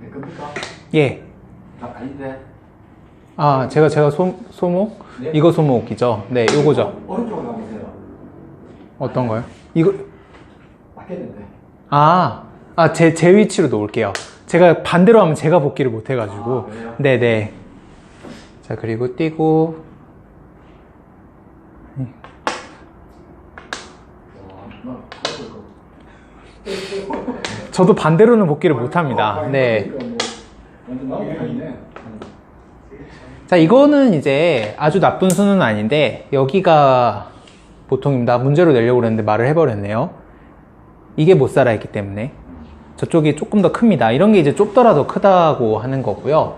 내 겁니까? 예. 아, 아닌데. 아, 제가, 제가 소, 소목? 네. 이거 소목이죠? 네, 요거죠. 오른쪽으로 가보세요. 어떤 거요? 이거, 맞겠는데. 아, 아, 제, 제 위치로 놓을게요. 제가 반대로 하면 제가 복귀를 못 해가지고. 아? 네네. 자, 그리고 뛰고, 와, 막 해볼 거. 저도 반대로는 복귀를 못 합니다. 네. 자, 이거는 이제 아주 나쁜 수는 아닌데, 여기가 보통입니다. 문제로 내려고 그랬는데 말을 해버렸네요. 이게 못 살아 있기 때문에. 저쪽이 조금 더 큽니다. 이런 게 이제 좁더라도 크다고 하는 거고요.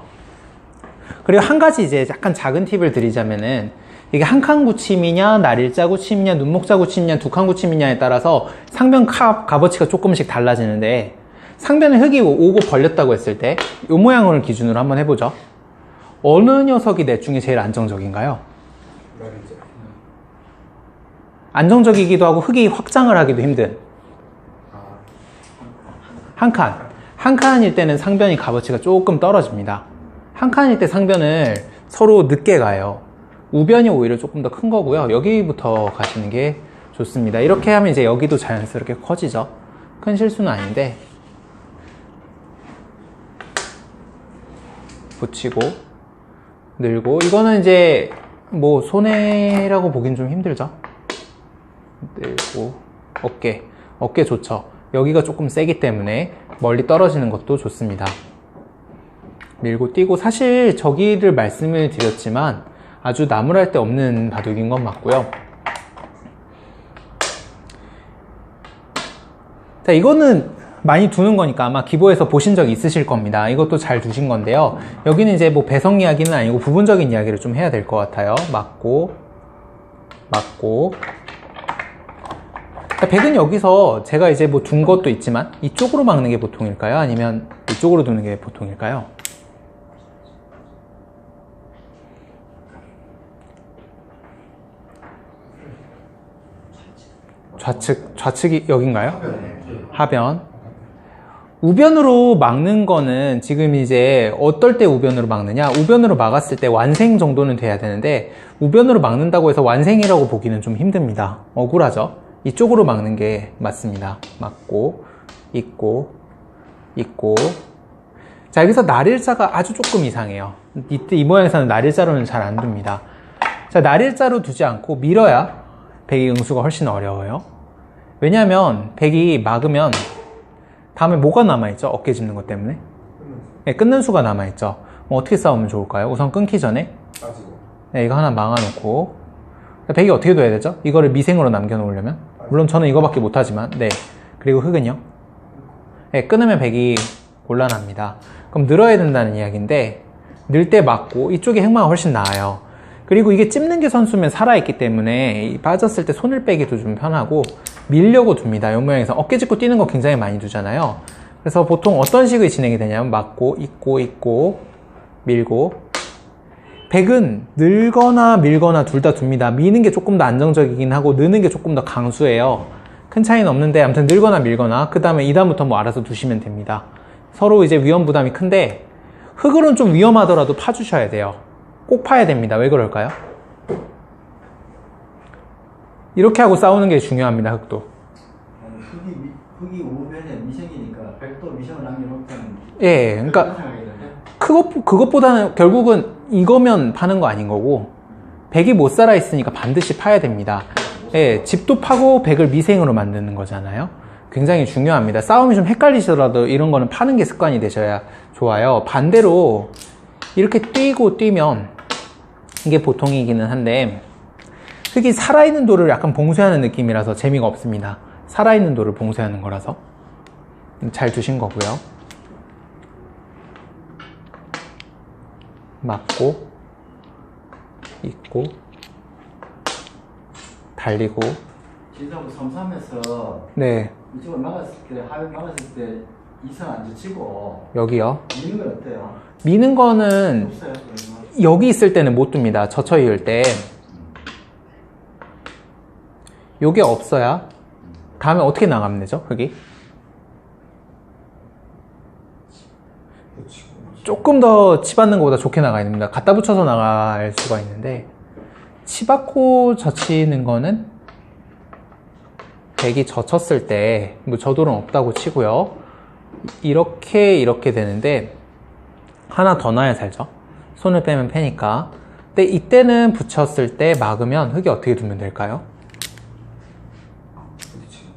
그리고 한 가지 이제 약간 작은 팁을 드리자면은, 이게 한칸 구침이냐, 날일자 구침이냐, 눈목자 구침이냐, 두칸 구침이냐에 따라서 상변 값, 값어치가 조금씩 달라지는데, 상변에 흙이 오고 벌렸다고 했을 때, 이 모양을 기준으로 한번 해보죠. 어느 녀석이 넷 중에 제일 안정적인가요? 안정적이기도 하고 흙이 확장을 하기도 힘든 한 칸. 한 칸일 때는 상변이 값어치가 조금 떨어집니다. 한 칸일 때 상변을 서로 늦게 가요. 우변이 오히려 조금 더 큰 거고요. 여기부터 가시는 게 좋습니다. 이렇게 하면 이제 여기도 자연스럽게 커지죠. 큰 실수는 아닌데 붙이고 늘고 이거는 이제 뭐 손해라고 보긴 좀 힘들죠 늘고 어깨 어깨 좋죠 여기가 조금 세기 때문에 멀리 떨어지는 것도 좋습니다 밀고 뛰고 사실 저기를 말씀을 드렸지만 아주 나무랄 데 없는 바둑인 건 맞고요 자 이거는 많이 두는 거니까 아마 기보에서 보신 적 있으실 겁니다. 이것도 잘 두신 건데요. 여기는 이제 뭐 배성 이야기는 아니고 부분적인 이야기를 좀 해야 될 것 같아요. 맞고, 맞고. 자, 백은 여기서 제가 이제 뭐 둔 것도 있지만 이쪽으로 막는 게 보통일까요? 아니면 이쪽으로 두는 게 보통일까요? 좌측, 좌측이 여긴가요? 하변. 우변으로 막는 거는 지금 이제 어떨 때 우변으로 막느냐? 우변으로 막았을 때 완생 정도는 돼야 되는데 우변으로 막는다고 해서 완생이라고 보기는 좀 힘듭니다. 억울하죠? 이쪽으로 막는 게 맞습니다. 막고, 있고, 있고. 자, 여기서 날일자가 아주 조금 이상해요. 이때 이 모양에서는 날일자로는 잘 안 둡니다. 자, 날일자로 두지 않고 밀어야 백이 응수가 훨씬 어려워요. 왜냐하면 백이 막으면 다음에 뭐가 남아있죠? 어깨 짚는 것 때문에. 네, 끊는 수가 남아있죠. 뭐 어떻게 싸우면 좋을까요? 우선 끊기 전에. 네, 이거 하나 막아놓고 백이 어떻게 둬야 되죠? 이거를 미생으로 남겨놓으려면 물론 저는 이거밖에 못하지만 네 그리고 흙은요? 네, 끊으면 백이 곤란합니다. 그럼 늘어야 된다는 이야기인데 늘 때 맞고 이쪽에 흑마가 훨씬 나아요. 그리고 이게 찝는 게 선수면 살아있기 때문에 이 빠졌을 때 손을 빼기도 좀 편하고 밀려고 둡니다. 이 모양에서 어깨 짚고 뛰는 거 굉장히 많이 두잖아요. 그래서 보통 어떤 식의 진행이 되냐면 맞고 있고 있고 밀고 백은 늘거나 밀거나 둘 다 둡니다. 미는 게 조금 더 안정적이긴 하고 느는 게 조금 더 강수예요. 큰 차이는 없는데 아무튼 늘거나 밀거나 그 다음에 이다음부터 뭐 알아서 두시면 됩니다. 서로 이제 위험 부담이 큰데 흙으로는 좀 위험하더라도 파주셔야 돼요. 꼭 파야 됩니다. 왜 그럴까요? 이렇게 하고 싸우는 게 중요합니다. 흙도. 아니, 흙이, 미, 흙이 우변에 미생이니까 백도 미생을 남겨놓다는. 예, 그러니까 생각이 드는데. 그것, 그것보다는 결국은 이거면 파는 거 아닌 거고, 백이 못 살아 있으니까 반드시 파야 됩니다. 예, 집도 파고 백을 미생으로 만드는 거잖아요. 굉장히 중요합니다. 싸움이 좀 헷갈리시더라도 이런 거는 파는 게 습관이 되셔야 좋아요. 반대로 이렇게 뛰고 뛰면 이게 보통이기는 한데, 흙이 살아있는 돌을 약간 봉쇄하는 느낌이라서 재미가 없습니다. 살아있는 돌을 봉쇄하는 거라서. 잘 두신 거고요. 맞고 있고 달리고 진짜로 삼삼에서 네 이쪽을 막았을 때, 하을 막았을 때 이상 안 지치고 여기요 미는 건 어때요? 미는 거는 없어요? 여기 있을 때는 못 둡니다 젖혀 이을 때 요게 없어야 다음에 어떻게 나가면 되죠 붙이고. 조금 더 치받는 것보다 좋게 나가야 됩니다. 갖다 붙여서 나갈 수가 있는데 치받고 젖히는 거는 백이 젖혔을 때뭐 저돌은 없다고 치고요. 이렇게 이렇게 되는데 하나 더 놔야 살죠. 손을 빼면 패니까. 근데 이때는 붙였을 때 막으면 흙이 어떻게 두면 될까요?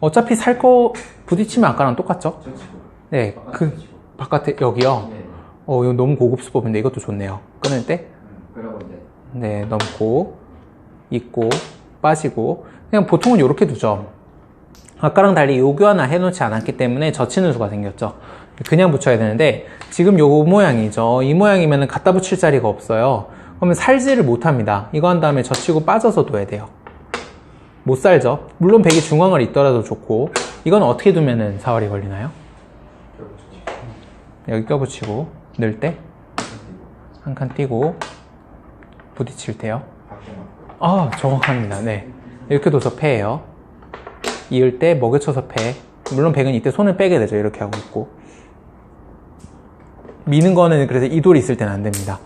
어차피 살 거 부딪히면 아까랑 똑같죠? 저 치고. 네, 그. 바깥에 여기요. 네. 어, 이거 너무 고급 수법인데 이것도 좋네요. 끊을 때 음, 네, 넘고, 있고, 빠지고. 그냥 보통은 이렇게 두죠. 아까랑 달리 요 교환을 해놓지 않았기 때문에 젖히는 수가 생겼죠. 그냥 붙여야 되는데, 지금 요 모양이죠. 이 모양이면 갖다 붙일 자리가 없어요. 그러면 살지를 못합니다. 이거 한 다음에 젖히고 빠져서 둬야 돼요. 못 살죠. 물론 백이 중앙을 있더라도 좋고, 이건 어떻게 두면은 사활이 걸리나요? 여기 껴붙이고, 넣을 때, 그리고 한칸 띄고, 부딪힐 때요. 아, 정확합니다. 네. 이렇게 둬서 패예요. 이을 때 먹여쳐서 패. 물론 백은 이때 손을 빼게 되죠. 이렇게 하고 있고. 미는 거는 그래서 이 돌이 있을 때는 안 됩니다.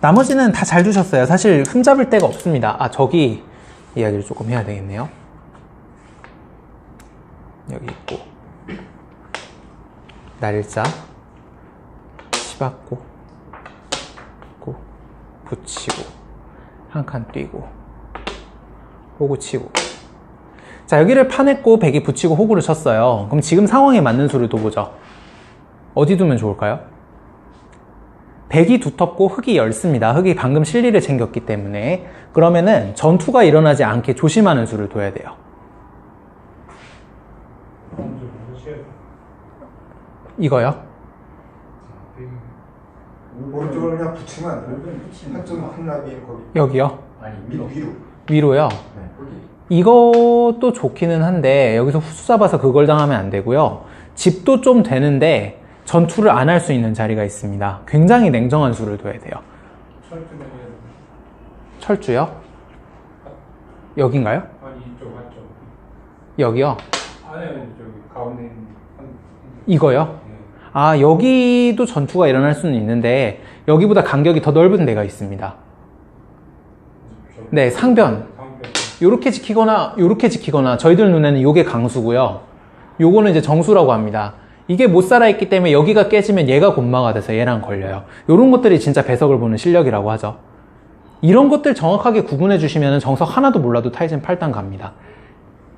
나머지는 다 잘 두셨어요. 사실 흠잡을 데가 없습니다. 아, 저기 이야기를 조금 해야 되겠네요. 여기 있고. 날일자. 치받고. 고 붙이고 한 칸 뛰고 호구 치고 자 여기를 파냈고 백이 붙이고 호구를 쳤어요 그럼 지금 상황에 맞는 수를 둬보죠 어디 두면 좋을까요? 백이 두텁고 흙이 얇습니다 흙이 방금 실리를 챙겼기 때문에 그러면은 전투가 일어나지 않게 조심하는 수를 둬야 돼요. 이거요 오른쪽으로 그냥 붙이면 안 돼. 물건 붙이는 한쪽 거. 한 납이 거기 여기요 아니 위로 위로. 위로. 위로요 네. 이것도 좋기는 한데 여기서 후수 잡아서 그걸 당하면 안 되고요. 집도 좀 되는데 전투를 안 할 수 있는 자리가 있습니다. 굉장히 냉정한 수를 둬야 돼요. 철쭉이 철주요? 여긴가요? 아니 이쪽 한쪽. 여기요? 안에 저기 가운데 있는 한. 이거요? 예. 아, 여기도 전투가 일어날 수는 있는데 여기보다 간격이 더 넓은 데가 있습니다. 저- 네, 상변. 요렇게 지키거나 요렇게 지키거나 저희들 눈에는 요게 강수고요. 요거는 이제 정수라고 합니다. 이게 못 살아있기 때문에 여기가 깨지면 얘가 곤마가 돼서 얘랑 걸려요. 요런 것들이 진짜 배석을 보는 실력이라고 하죠. 이런 것들 정확하게 구분해 주시면 정석 하나도 몰라도 타이즌 8단 갑니다.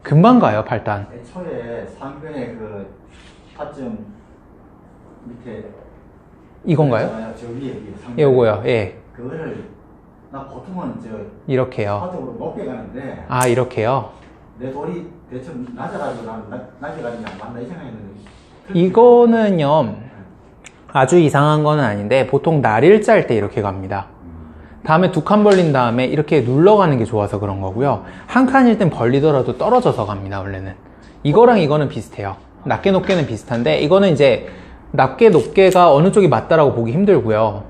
금방 가요, 8단. 애초에 상변의 그 타점 밑에 이건가요? 있잖아요. 저 위에 위에. 예, 요거요. 예. 그거를 나 보통은 저 이렇게요. 화적으로 높게 가는데 아, 이렇게요. 내 돌이 대체 낮아가지고 나는 낮- 낮게 가는 게 안 맞나 이 생각했는데 이거는요, 아주 이상한 거는 아닌데, 보통 날일 짤 때 이렇게 갑니다. 다음에 두 칸 벌린 다음에 이렇게 눌러가는 게 좋아서 그런 거고요. 한 칸일 땐 벌리더라도 떨어져서 갑니다, 원래는. 이거랑 이거는 비슷해요. 낮게 높게는 비슷한데, 이거는 이제 낮게 높게가 어느 쪽이 맞다라고 보기 힘들고요.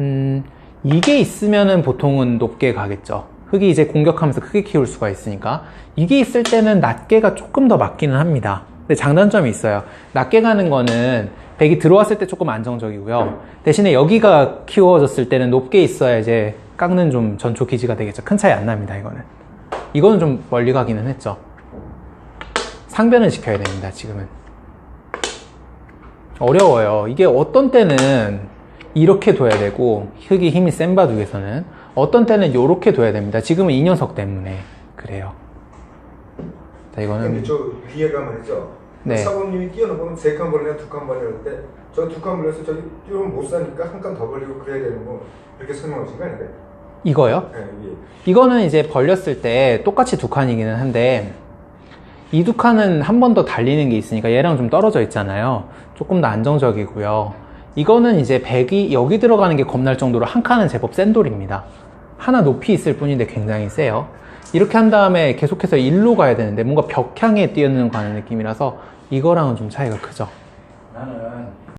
음, 이게 있으면은 보통은 높게 가겠죠. 흙이 이제 공격하면서 크게 키울 수가 있으니까. 이게 있을 때는 낮게가 조금 더 맞기는 합니다. 근데 장단점이 있어요. 낮게 가는 거는 백이 들어왔을 때 조금 안정적이고요. 대신에 여기가 키워졌을 때는 높게 있어야 이제 깎는 좀 전초 기지가 되겠죠. 큰 차이 안 납니다, 이거는. 이거는 좀 멀리 가기는 했죠. 상변은 지켜야 됩니다, 지금은. 어려워요. 이게 어떤 때는 이렇게 둬야 되고 흙이 힘이 센 바둑에서는 어떤 때는 이렇게 둬야 됩니다. 지금은 이 녀석 때문에 그래요. 자 이거는 저 위에 가면 있죠. 네. 사범님이 뛰어넘으면 세 칸 벌리나 두칸 때, 저두 칸 벌려서 저기 뛰어면 못 사니까 한 칸 더 벌리고 그래야 되는 거 이렇게 설명하신 거 아닌가요? 이거요. 네. 이거는 이제 벌렸을 때 똑같이 두 칸이기는 한데 이 두 칸은 한 번 더 달리는 게 있으니까 얘랑 좀 떨어져 있잖아요. 조금 더 안정적이고요. 이거는 이제 백이 여기 들어가는 게 겁날 정도로 한 칸은 제법 센 돌입니다. 하나 높이 있을 뿐인데 굉장히 세요. 이렇게 한 다음에 계속해서 일로 가야 되는데 뭔가 벽향에 뛰어드는 가는 느낌이라서 이거랑은 좀 차이가 크죠. 나는